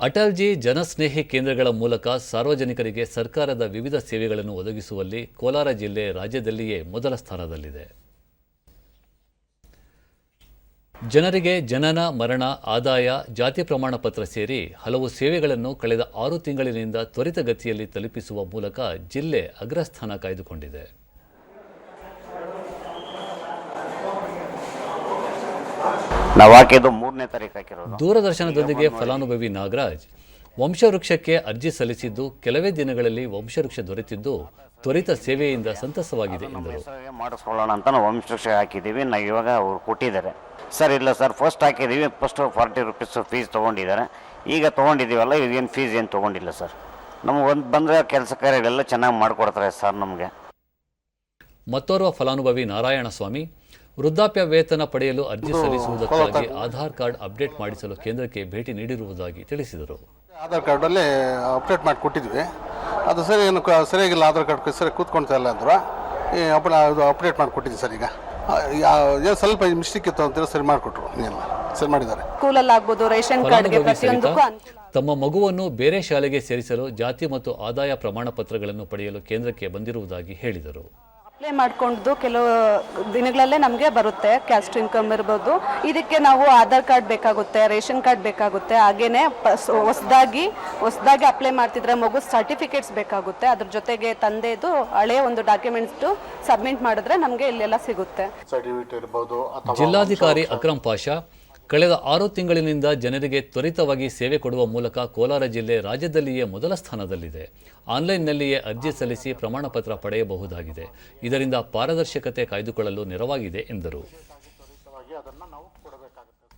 ಅಟಲ್ಜಿ ಜನಸ್ನೇಹಿ ಕೇಂದ್ರಗಳ ಮೂಲಕ ಸಾರ್ವಜನಿಕರಿಗೆ ಸರ್ಕಾರದ ವಿವಿಧ ಸೇವೆಗಳನ್ನು ಒದಗಿಸುವಲ್ಲಿ ಕೋಲಾರ ಜಿಲ್ಲೆ ರಾಜ್ಯದಲ್ಲಿಯೇ ಮೊದಲ ಸ್ಥಾನದಲ್ಲಿದೆ. ಜನರಿಗೆ ಜನನ, ಮರಣ, ಆದಾಯ, ಜಾತಿ ಪ್ರಮಾಣ ಪತ್ರ ಸೇರಿ ಹಲವು ಸೇವೆಗಳನ್ನು ಕಳೆದ ಆರು ತಿಂಗಳಿನಿಂದ ತ್ವರಿತಗತಿಯಲ್ಲಿ ತಲುಪಿಸುವ ಮೂಲಕ ಜಿಲ್ಲೆ ಅಗ್ರಸ್ಥಾನ ಕಾಯ್ದುಕೊಂಡಿದೆ. ನಾವು ಹಾಕಿದ್ದು ಮೂರನೇ ತಾರೀಕು ಹಾಕಿರೋದು. ದೂರದರ್ಶನದೊಂದಿಗೆ ಫಲಾನುಭವಿ ನಾಗರಾಜ್ ವಂಶವೃಕ್ಷಕ್ಕೆ ಅರ್ಜಿ ಸಲ್ಲಿಸಿದ್ದು ಕೆಲವೇ ದಿನಗಳಲ್ಲಿ ವಂಶವೃಕ್ಷ ದೊರೆತಿದ್ದು ತ್ವರಿತ ಸೇವೆಯಿಂದ ಸಂತಸವಾಗಿದೆ ಎಂದರು. ಮಾಡಿಸ್ಕೊಳ್ಳೋಣ ಅಂತ ನಾವು ವಂಶವೃಕ್ಷ ಹಾಕಿದ್ದೀವಿ. ನಾವು ಇವಾಗ ಅವ್ರು ಕೊಟ್ಟಿದ್ದಾರೆ. ಸರ್ ಇಲ್ಲ ಸರ್ ಫಸ್ಟ್ ಹಾಕಿದ್ದೀವಿ. ಫಸ್ಟ್ ಫಾರ್ಟಿ ರುಪೀಸ್ ಫೀಸ್ ತೊಗೊಂಡಿದ್ದಾರೆ. ಈಗ ತೊಗೊಂಡಿದ್ದೀವಲ್ಲ ಇದೇನು ಫೀಸ್ ಏನು ತೊಗೊಂಡಿಲ್ಲ ಸರ್? ನಮ್ಗೆ ಒಂದು ಬಂದರೆ ಕೆಲಸ ಕಾರ್ಯಗಳೆಲ್ಲ ಚೆನ್ನಾಗಿ ಮಾಡಿಕೊಡ್ತಾರೆ ಸರ್ ನಮಗೆ. ಮತ್ತೋರ್ವ ಫಲಾನುಭವಿ ನಾರಾಯಣಸ್ವಾಮಿ ವೃದ್ಧಾಪ್ಯ ವೇತನ ಪಡೆಯಲು ಅರ್ಜಿ ಸಲ್ಲಿಸುವುದಕ್ಕಾಗಿ ಆಧಾರ್ ಕಾರ್ಡ್ ಅಪ್ಡೇಟ್ ಮಾಡಿಸಲು ಕೇಂದ್ರಕ್ಕೆ ಭೇಟಿ ನೀಡಿರುವುದಾಗಿ ತಿಳಿಸಿದರು. ಆಧಾರ್ ಕಾರ್ಡಲ್ಲಿ ಅಪ್ಡೇಟ್ ಮಾಡಿ ಕೊಟ್ಟಿದ್ವಿ ಅದು ಸರಿ ಏನು ಸರಿಯಾಗಿಲ್ಲ ಆಧಾರ್ ಕಾರ್ಡ್ ಸರಿ ಕೂತ್ಕೊಳ್ತಾ ಇಲ್ಲ ಅಂದ್ರೆ. ಈ ಅಪ್ ಅದು ಅಪ್ಡೇಟ್ ಮಾಡಿ ಕೊಟ್ಟಿದ್ವಿ ಸರ್ ಈಗ. ಯಾ- ಏನು ಸ್ವಲ್ಪ ಮಿಸ್ಟೇಕ್ ಇತ್ತು ಅಂತ ಸರಿ ಮಾಡಿಕೊಟ್ರು ಎಲ್ಲ ಸರಿ ಮಾಡಿದ್ದಾರೆ. ಸ್ಕೂಲಲ್ಲಾಗ್ಬೋದು ರೇಷನ್ ಕಾರ್ಡ್ಗೆ ಪ್ರತಿಯೊಂದಕ್ಕೂ ತಮ್ಮ ಮಗುವನ್ನು ಬೇರೆ ಶಾಲೆಗೆ ಸೇರಿಸಲು ಜಾತಿ ಮತ್ತು ಆದಾಯ ಪ್ರಮಾಣ ಪತ್ರಗಳನ್ನು ಪಡೆಯಲು ಕೇಂದ್ರಕ್ಕೆ ಬಂದಿರುವುದಾಗಿ ಹೇಳಿದರು. ಅಪ್ಲೈ ಮಾಡ್ಕೊಂಡು ಕೆಲವು ದಿನಗಳಲ್ಲೇ ನಮಗೆ ಬರುತ್ತೆ ಕ್ಯಾಸ್ಟ್ ಇನ್ಕಮ್ ಇರ್ಬೋದು. ಇದಕ್ಕೆ ನಾವು ಆಧಾರ್ ಕಾರ್ಡ್ ಬೇಕಾಗುತ್ತೆ ರೇಷನ್ ಕಾರ್ಡ್ ಬೇಕಾಗುತ್ತೆ ಹಾಗೇನೆ ಹೊಸದಾಗಿ ಹೊಸದಾಗಿ ಅಪ್ಲೈ ಮಾಡ್ತಿದ್ರೆ ಮಗು ಸರ್ಟಿಫಿಕೇಟ್ಸ್ ಬೇಕಾಗುತ್ತೆ. ಅದ್ರ ಜೊತೆಗೆ ತಂದೆದು ಹಳೆ ಒಂದು ಡಾಕ್ಯುಮೆಂಟ್ಸ್ ಸಬ್ಮಿಟ್ ಮಾಡಿದ್ರೆ ನಮಗೆ ಇಲ್ಲೆಲ್ಲ ಸಿಗುತ್ತೆ. ಜಿಲ್ಲಾಧಿಕಾರಿ ಅಕ್ರಮ್ ಪಾಷಾ ಕಳೆದ ಆರು ತಿಂಗಳಿನಿಂದ ಜನರಿಗೆ ತ್ವರಿತವಾಗಿ ಸೇವೆ ಕೊಡುವ ಮೂಲಕ ಕೋಲಾರ ಜಿಲ್ಲೆ ರಾಜ್ಯದಲ್ಲಿಯೇ ಮೊದಲ ಸ್ಥಾನದಲ್ಲಿದೆ. ಆನ್ಲೈನ್ನಲ್ಲಿಯೇ ಅರ್ಜಿ ಸಲ್ಲಿಸಿ ಪ್ರಮಾಣ ಪತ್ರ ಪಡೆಯಬಹುದಾಗಿದೆ. ಇದರಿಂದ ಪಾರದರ್ಶಕತೆ ಕಾಯ್ದುಕೊಳ್ಳಲು ನೆರವಾಗಿದೆ ಎಂದರು.